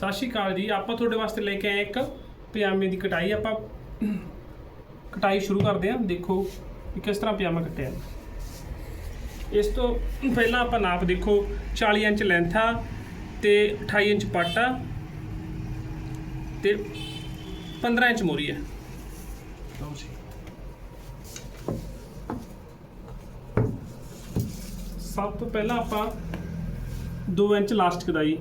ਸਤਿ ਸ਼੍ਰੀ ਅਕਾਲ ਜੀ। ਆਪਾਂ ਤੁਹਾਡੇ ਵਾਸਤੇ ਲੈ ਕੇ ਆਏ ਇੱਕ ਪਜਾਮੇ ਦੀ ਕਟਾਈ। ਆਪਾਂ ਕਟਾਈ ਸ਼ੁਰੂ ਕਰਦੇ ਹਾਂ। ਦੇਖੋ ਕਿ ਕਿਸ ਤਰ੍ਹਾਂ ਪਜਾਮਾ ਕੱਟਿਆ ਇਸ ਤੋਂ ਪਹਿਲਾਂ ਆਪਾਂ ਨਾਪ ਦੇਖੋ। 40 ਇੰਚ ਲੈਂਥ ਆ ਤੇ 28 ਇੰਚ ਪਾਟਾ ਆ ਤੇ 15 ਇੰਚ ਮੋਰੀ ਆ ਲਓ ਜੀ। ਸਭ ਤੋਂ ਪਹਿਲਾਂ ਆਪਾਂ 2 ਇੰਚ ਲਾਸਟਿਕ ਦਾ ਜੀ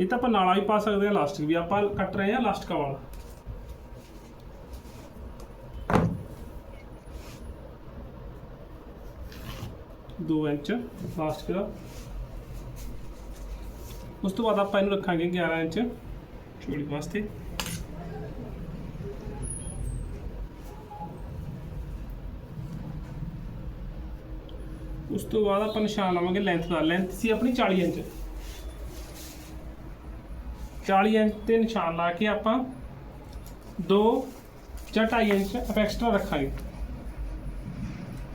ਇਹ ਤਾਂ ਆਪਾਂ ਨਾਲਾ ਵੀ ਪਾ ਸਕਦੇ ਹਾਂ ਲਾਸਟਿਕ ਵੀ। ਆਪਾਂ ਕੱਟ ਰਹੇ ਹਾਂ ਲਾਸਟਿਕਾਂ ਵਾਲਾ। ਦੋ ਇੰਚ ਲਾਸਟਿਕ ਦਾ। ਉਸ ਤੋਂ ਬਾਅਦ ਆਪਾਂ ਇਹਨੂੰ ਰੱਖਾਂਗੇ 11 ਇੰਚ ਚੋੜੀ ਵਾਸਤੇ ਉਸ ਤੋਂ ਬਾਅਦ ਆਪਾਂ ਨਿਸ਼ਾਨ ਲਾਵਾਂਗੇ ਲੈਂਥ ਦਾ। ਲੈਂਥ ਸੀ ਆਪਣੀ 40 ਇੰਚ। 40 ਇੰਚ ਤੇ ਨਿਸ਼ਾਨ ਲਾ ਕੇ ਆਪਾਂ 2 ਜਾਂ 2.5 ਇੰਚ ਆਪਾਂ ਐਕਸਟਰਾ ਰੱਖਾਂਗੇ।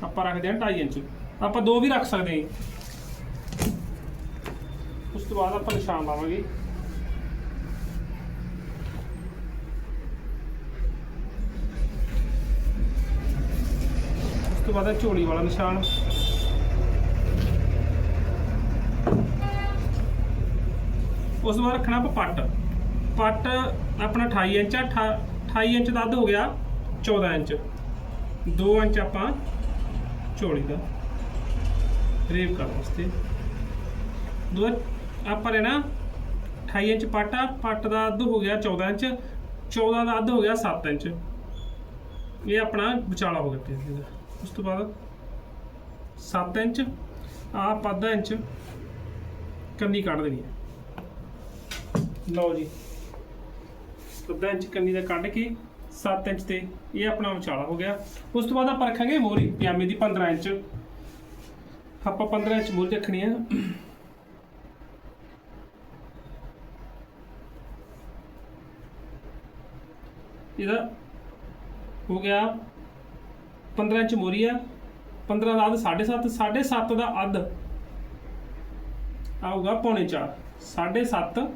ਆਪਾਂ ਰੱਖਦੇ ਹਾਂ 2.5 ਇੰਚ। ਆਪਾਂ ਦੋ ਵੀ ਰੱਖ ਸਕਦੇ ਹਾਂ ਉਸ ਤੋਂ ਬਾਅਦ ਆਪਾਂ ਨਿਸ਼ਾਨ ਲਾਵਾਂਗੇ। ਉਸ ਤੋਂ ਬਾਅਦ ਝੋਲੀ ਵਾਲਾ ਨਿਸ਼ਾਨ। ਉਸ ਤੋਂ ਬਾਅਦ ਰੱਖਣਾ ਆਪਾਂ ਪੱਟ। ਪੱਟ ਆਪਣਾ 28 ਇੰਚ ਆ, ਅਠਾ- 28 ਇੰਚ ਦਾ ਅੱਧ ਹੋ ਗਿਆ 14 ਇੰਚ। 2 ਇੰਚ ਆਪਾਂ ਝੋਲੀ ਦਾ ਰੇਵ ਕਰ ਵਾਸਤੇ। ਦੋ ਆਪਾਂ ਲੈਣਾ 28 ਇੰਚ ਪੱਟ ਆ, ਪੱਟ ਦਾ ਅੱਧ ਹੋ ਗਿਆ 14 ਇੰਚ 14 ਦਾ ਅੱਧ ਹੋ ਗਿਆ 7 ਇੰਚ। ਇਹ ਆਪਣਾ ਵਿਚਾਲਾ ਹੋ ਗਿਆ ਪੀਸ ਦਾ ਉਸ ਤੋਂ ਬਾਅਦ 7 ਇੰਚ ਆ ਅੱਧਾ ਇੰਚ ਕੰਨੀ ਕੱਢ ਦੇਣੀ ਹੈ। ਲਓ ਜੀ। ਅੱਧਾ ਇੰਚ ਕੰਨੀ ਦਾ ਕੱਢ ਕੇ 7 ਇੰਚ ਤੇ ਇਹ ਆਪਣਾ ਵਿਚਾਲਾ ਹੋ ਗਿਆ। ਉਸ ਤੋਂ ਬਾਅਦ ਆਪਾਂ ਰੱਖਾਂਗੇ ਮੋਰੀ ਪਜਾਮੇ ਦੀ 15 ਇੰਚ। ਆਪਾਂ 15 ਇੰਚ ਮੋਰੀ ਰੱਖਣੀ ਹੈ ਇਹਦਾ ਹੋ ਗਿਆ 15 ਇੰਚ ਮੋਰੀ ਆ। 15 ਦਾ ਅੱਧ 7.5 7.5 ਦਾ ਅੱਧ। ਆਊਗਾ ਪੌਣੇ 4 7.5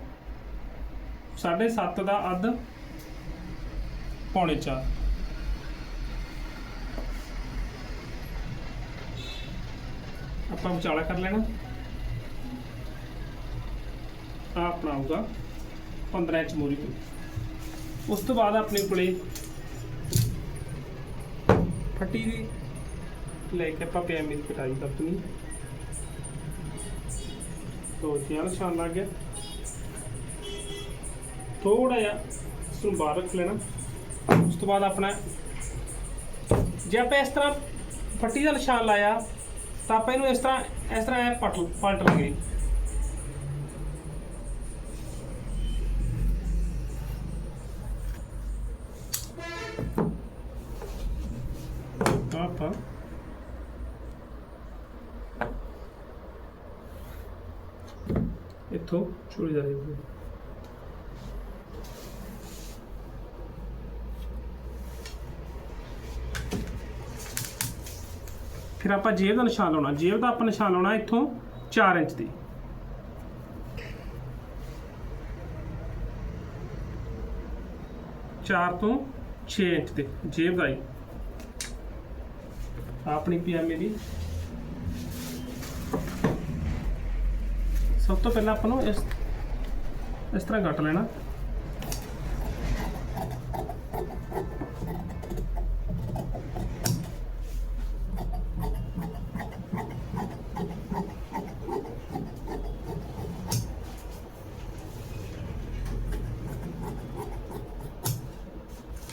7.5 ਦਾ ਅੱਧ, ਪੌਣੇ 4 ਆਪਾਂ ਵਿਚਾਲਾ ਕਰ ਲੈਣਾ। ਆ ਆਪਣਾ ਆਊਗਾ 15 ਇੰਚ ਮੋਰੀ ਉਸ ਤੋਂ ਬਾਅਦ ਆਪਣੇ ਕੋਲੇ ਫੱਟੀ ਦੀ ਲੈ ਕੇ ਆਪਾਂ ਪਜਾਮੇ ਦੀ ਕਟਾਈ ਕਰਨੀ ਤੋ ਧਿਆਨ ਨਿਸ਼ਾਨ ਲੱਗ ਗਿਆ। ਥੋੜਾ ਜਿਹਾ ਇਸ ਨੂੰ ਬਾਹਰ ਰੱਖ ਲੈਣਾ। ਉਸ ਤੋਂ ਬਾਅਦ ਆਪਣਾ ਜੇ ਆਪਾਂ ਇਸ ਤਰ੍ਹਾਂ ਫੱਟੀ ਦਾ ਨਿਸ਼ਾਨ ਲਾਇਆ, ਤਾਂ ਆਪਾਂ ਇਹਨੂੰ ਇਸ ਤਰ੍ਹਾਂ ਇਸ ਤਰ੍ਹਾਂ ਐ ਪਲਟ ਪਲਟ ਲਗੇ। ਆਪਾਂ ਇੱਥੋਂ ਚੋਰੀ ਦਾ ਰੇਬ ਫਿਰ ਆਪਾਂ ਜੇਬ ਦਾ ਨਿਸ਼ਾਨ ਲਾਉਣਾ। ਜੇਬ ਦਾ ਆਪਾਂ ਨਿਸ਼ਾਨ ਲਾਉਣਾ ਇੱਥੋਂ 4 ਇੰਚ ਦੀ। ਚਾਰ ਤੋਂ 6 ਇੰਚ ਤੇ ਜੇਬ ਦਾ ਹੀ ਆਪਣੀ ਪਜਾਮੇ ਦੀ। ਸਭ ਤੋਂ ਪਹਿਲਾਂ ਆਪਾਂ ਨੂੰ ਇਸ ਇਸ ਤਰ੍ਹਾਂ ਕੱਟ ਲੈਣਾ।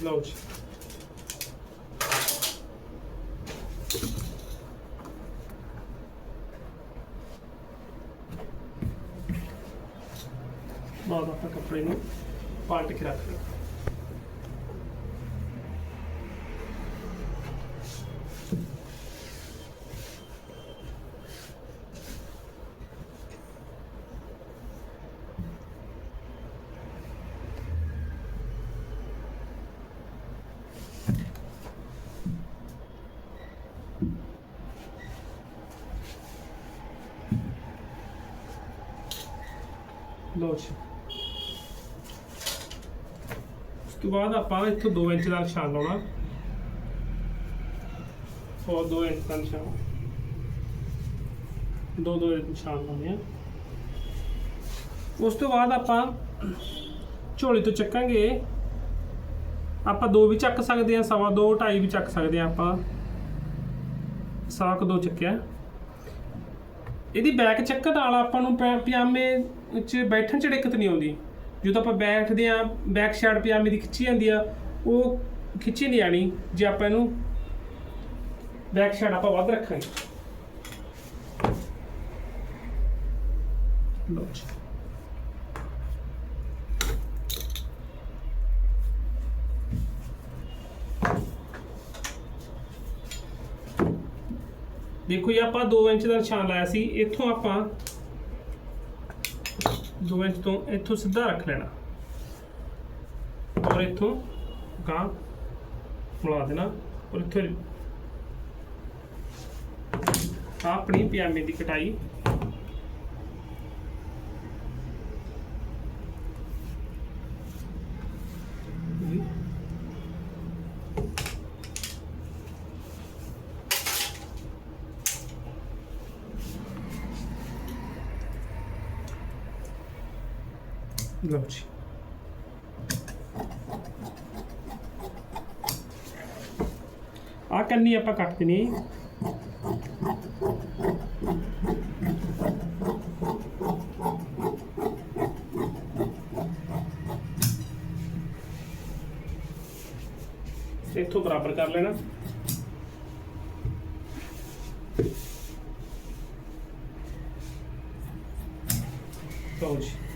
ਲਓ ਬਾਅਦ ਆਪਾਂ ਕੱਪੜੇ ਨੂੰ ਪਲਟ ਕੇ ਰੱਖ ਲਓ ਲਓ ਜੀ। ਤੋਂ ਬਾਅਦ ਆਪਾਂ ਇੱਥੋਂ 2 ਇੰਚ ਦਾ ਨਿਸ਼ਾਨ ਲਾਉਣਾ। ਹੋਰ 2 ਇੰਚ ਦਾ ਨਿਸ਼ਾਨ ਦੋ ਦੋ ਨਿਸ਼ਾਨ ਲਾਉਣੇ ਆ। ਉਸ ਤੋਂ ਬਾਅਦ ਆਪਾਂ ਝੋਲੀ ਤੋਂ ਚੱਕਾਂਗੇ। ਆਪਾਂ ਦੋ ਵੀ ਚੱਕ ਸਕਦੇ ਆ, ਸਵਾ ਦੋ, ਢਾਈ ਵੀ ਚੱਕ ਸਕਦੇ ਆ ਆਪਾਂ। ਸਵਾ ਕੁ ਚੱਕਿਆ। ਇਹਦੀ ਬੈਕ ਚੱਕਣ ਨਾਲ ਆਪਾਂ ਨੂੰ ਪੈ- ਪਜਾਮੇ 'ਚ ਬੈਠਣ 'ਚ ਦਿੱਕਤ ਨਹੀਂ ਆਉਂਦੀ। ਜਦੋਂ ਆਪਾਂ ਬੈਠਦੇ ਆ ਬੈਕ ਸਾਈਡ ਪਜਾਮੇ ਦੀ ਖਿੱਚੀ ਜਾਂਦੀ ਆ, ਉਹ ਖਿੱਚੀ ਨਹੀਂ ਆਣੀ ਜੇ ਆਪਾਂ ਇਹਨੂੰ ਬੈਕ ਸਾਈਡ ਆਪਾਂ ਵੱਧ ਰੱਖਾਂਗੇ। ਲਓ ਜੀ। ਦੇਖੋ ਜੀ, ਆਪਾਂ 2 ਇੰਚ ਦਾ ਨਿਸ਼ਾਨ ਲਾਇਆ ਸੀ। ਇੱਥੋਂ ਆਪਾਂ 2 ਇੰਚ ਤੋਂ ਇੱਥੋਂ ਸਿੱਧਾ ਰੱਖ ਲੈਣਾ। ਔਰ ਇੱਥੋਂ ਗਾਂ ਮਿਲਾ ਦੇਣਾ ਔਰ ਇੱਥੇ ਆਪਣੀ ਪਜਾਮੇ ਦੀ ਕਟਾਈ ਲਓ ਜੀ ਆ ਕੰਨੀ ਆਪਾਂ ਕੱਟ ਦੇਣੀ ਹੈ ਇੱਥੋਂ ਬਰਾਬਰ ਕਰ ਲੈਣਾ ਲਓ ਜੀ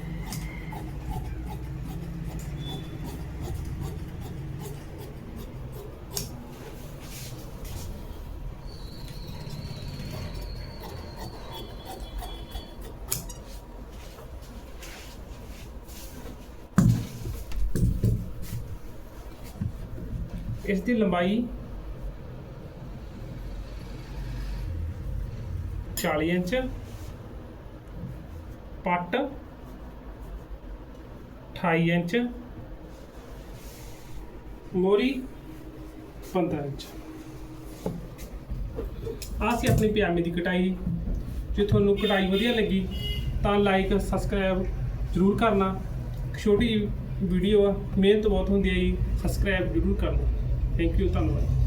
ਇਸ ਦੀ ਲੰਬਾਈ? 40 ਇੰਚ। ਪੱਟ। 28 ਇੰਚ। ਮੋਰੀ। 15 ਇੰਚ। ਆਹ ਆਪਣੀ ਪਜਾਮੇ ਦੀ ਕਟਾਈ। ਜੇ ਤੁਹਾਨੂੰ ਕਟਾਈ ਵਧੀਆ ਲੱਗੀ, ਤਾਂ ਲਾਈਕ ਸਬਸਕ੍ਰਾਈਬ ਜ਼ਰੂਰ ਕਰਨਾ। ਛੋਟੀ ਵੀਡੀਓ ਆ, ਮਿਹਨਤ ਬਹੁਤ ਹੁੰਦੀ ਹੈ ਜੀ ਸਬਸਕ੍ਰਾਈਬ ਜ਼ਰੂਰ ਕਰਨਾ। Thank you, Tanwar.